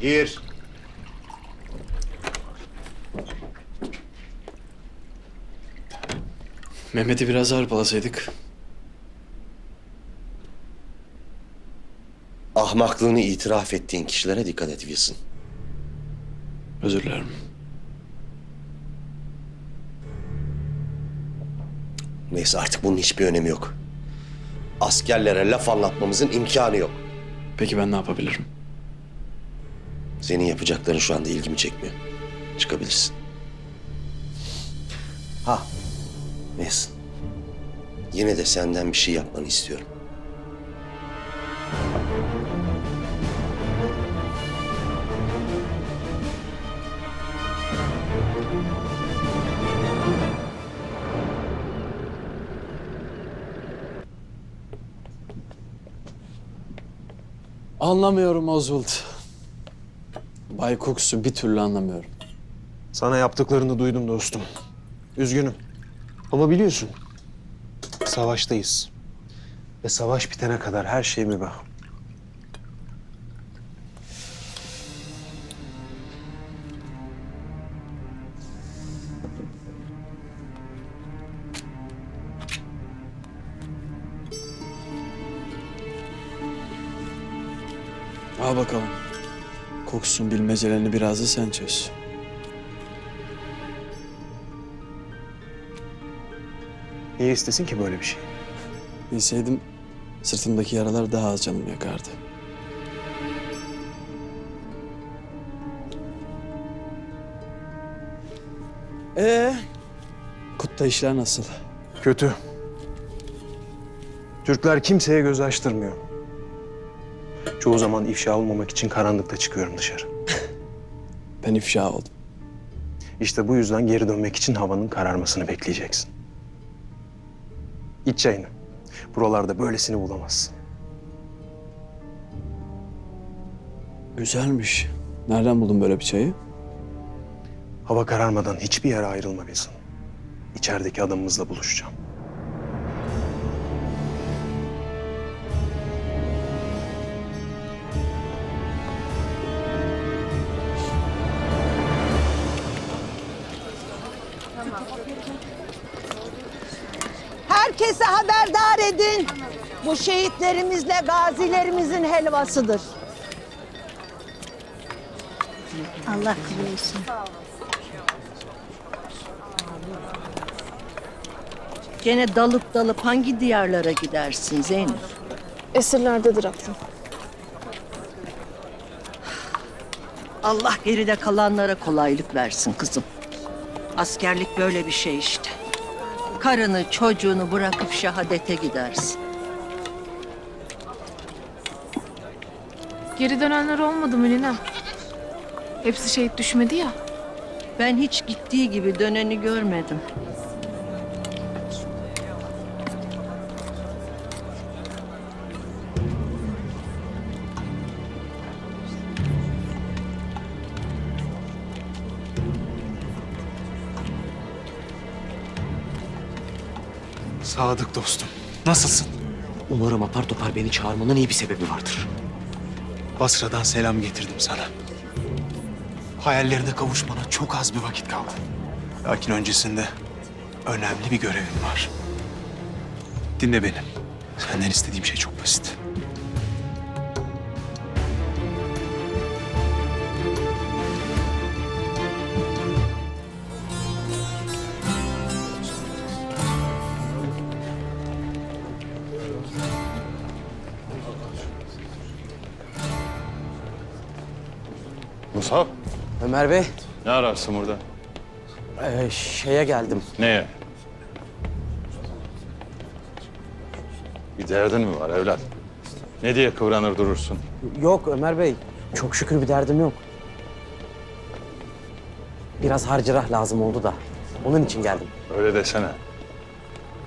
Gir. Mehmet'i biraz hırpalasaydık. Ahmaklığını itiraf ettiğin kişilere dikkat et Wilson. Özür dilerim. Neyse artık bunun hiçbir önemi yok. Askerlere laf anlatmamızın imkanı yok. Peki ben ne yapabilirim? Senin yapacakların şu anda ilgimi çekmiyor. Çıkabilirsin. Ha, Wilson. Yine de senden bir şey yapmanı istiyorum. Anlamıyorum Oswald. Bay Cooks'u bir türlü anlamıyorum. Sana yaptıklarını duydum dostum. Üzgünüm. Ama biliyorsun, savaştayız. Ve savaş bitene kadar her şey mübah. Al bakalım. Cooks'un bilmecelerini biraz da sen çöz. Niye istesin ki böyle bir şey? Bilseydim sırtımdaki yaralar daha az canımı yakardı. Ee, Kut'ta işler nasıl? Kötü. Türkler kimseye göz açtırmıyor. Çoğu zaman ifşa olmamak için karanlıkta çıkıyorum dışarı. Ben ifşa oldum. İşte bu yüzden geri dönmek için havanın kararmasını bekleyeceksin. İç çayını. Buralarda böylesini bulamazsın. Güzelmiş. Nereden buldun böyle bir çayı? Hava kararmadan hiçbir yere ayrılma Wilson. İçerideki adamımızla buluşacağım. Herkese haberdar edin. Bu şehitlerimizle gazilerimizin helvasıdır. Allah kabul etsin. Gene dalıp dalıp hangi diyarlara gidersin Zeynep? Esirlerdedir aklım. Allah geride kalanlara kolaylık versin kızım. Askerlik böyle bir şey işte. Karını çocuğunu bırakıp şehadete gidersin. Geri dönenler olmadı mı Ninem? Hepsi şehit düşmedi ya. Ben hiç gittiği gibi döneni görmedim. Sadık dostum. Nasılsın? Umarım apar topar beni çağırmanın iyi bir sebebi vardır. Basra'dan selam getirdim sana. Hayallerine kavuşmana çok az bir vakit kaldı. Lakin öncesinde önemli bir görevin var. Dinle beni. Senden istediğim şey çok basit. Musab, Ömer Bey, ne ararsın burada? e, şeye geldim. Neye? Bir derdin mi var evlat? Ne diye kıvranır durursun? Yok Ömer Bey, çok şükür bir derdim yok. Biraz harcırah lazım oldu da. Onun için geldim. Öyle desene.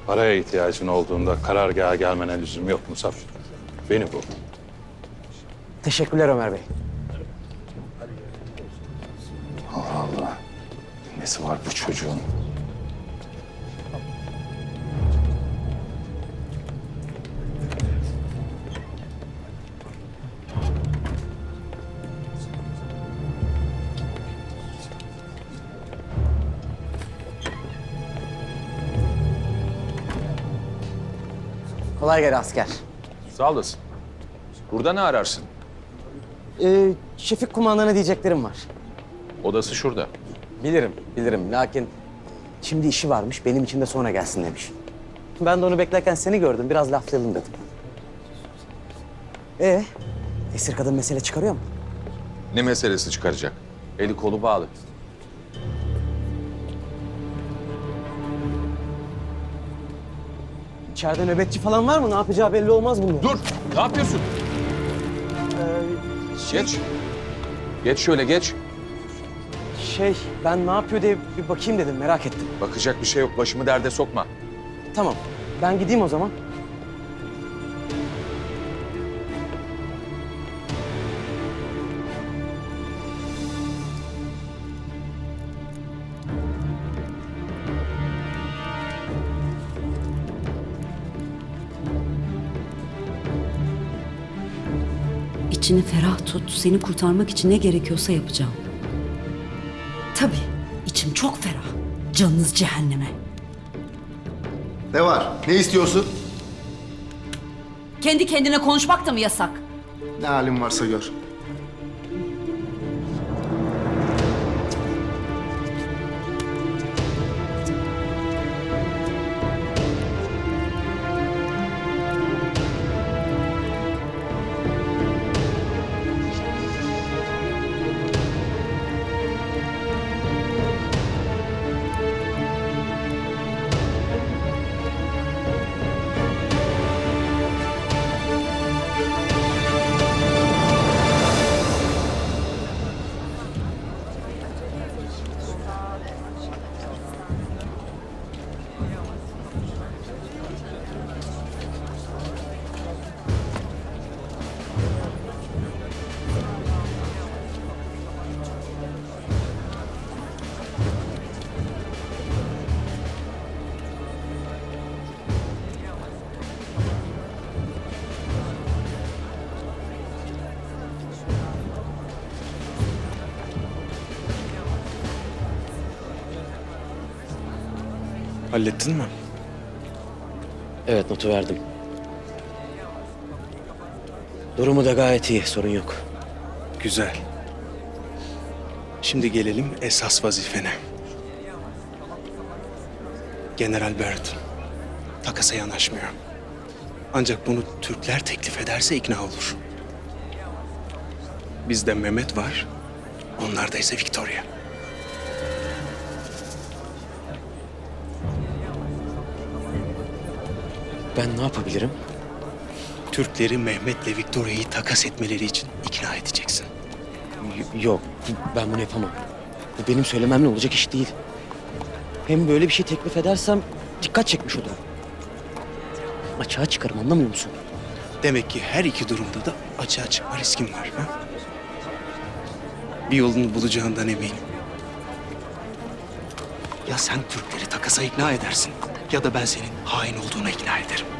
Paraya ihtiyacın olduğunda karargaha gelmene lüzum yok Musab. Beni bul. Teşekkürler Ömer Bey. alakası var bu çocuğun? Kolay gel asker. Sağ olasın. Burada ne ararsın? Ee, Şefik kumandanı diyeceklerim var. Odası şurada. Bilirim, bilirim. Lakin şimdi işi varmış, benim için de sonra gelsin demiş. Ben de onu beklerken seni gördüm, biraz laflayalım dedim. Ee, esir kadın mesele çıkarıyor mu? Ne meselesi çıkaracak? Eli kolu bağlı. İçeride nöbetçi falan var mı? Ne yapacağı belli olmaz bunun. Dur! Ne yapıyorsun? Geç. Geç şöyle geç. Şey, ben ne yapıyor diye bir bakayım dedim, merak ettim. Bakacak bir şey yok. Başımı derde sokma. Tamam, ben gideyim o zaman. İçini ferah tut. Seni kurtarmak için ne gerekiyorsa yapacağım. Tabii içim çok ferah. Canınız cehenneme. Ne var? Ne istiyorsun? Kendi kendine konuşmak da mı yasak? Ne halin varsa gör. Hallettin mi? Evet, notu verdim. Durumu da gayet iyi, sorun yok. Güzel. Şimdi gelelim esas vazifene. General Barrett takasa yanaşmıyor. Ancak bunu Türkler teklif ederse ikna olur. Bizde Mehmet var, onlarda ise Victoria. Ben ne yapabilirim? Türkleri Mehmet'le Victoria'yı takas etmeleri için ikna edeceksin. Y- yok, ben bunu yapamam. Bu benim söylememle olacak iş değil. Hem böyle bir şey teklif edersem dikkat çekmiş olurum. Açığa çıkarım, anlamıyor musun? Demek ki her iki durumda da açığa çıkma riskim var. Ha? Bir yolunu bulacağından eminim. Ya sen Türkleri takasa ikna edersin ya da ben senin hain olduğuna ikna ederim.